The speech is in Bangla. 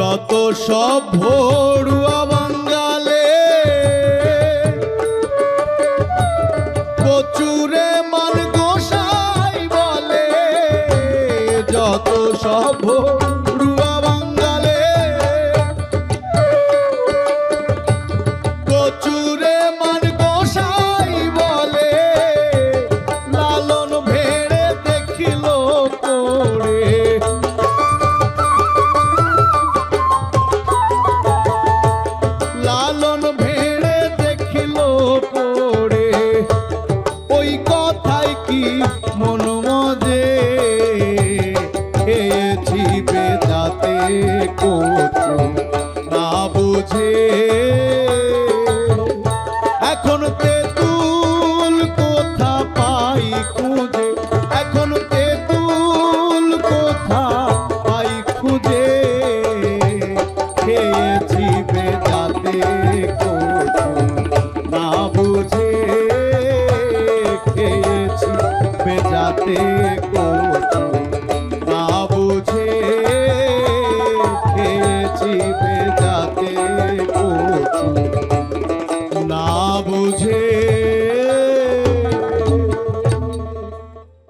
যত সব ভরুয়া বাঙ্গালে কচুরে মান গোসাই বলে যত সব ভরুয়া লালন ভেড়ে দেখিল পড়ে। ওই কথাই কি মন মজে? খেয়েছি বেদাতে কচু না বুঝে। এখন তেতুল কোথা পাই খুঁজে? এখন তেতুল কোথা পাই খুঁজে? খেয়েছি যাতে কচু না বুঝে। যাতে কচু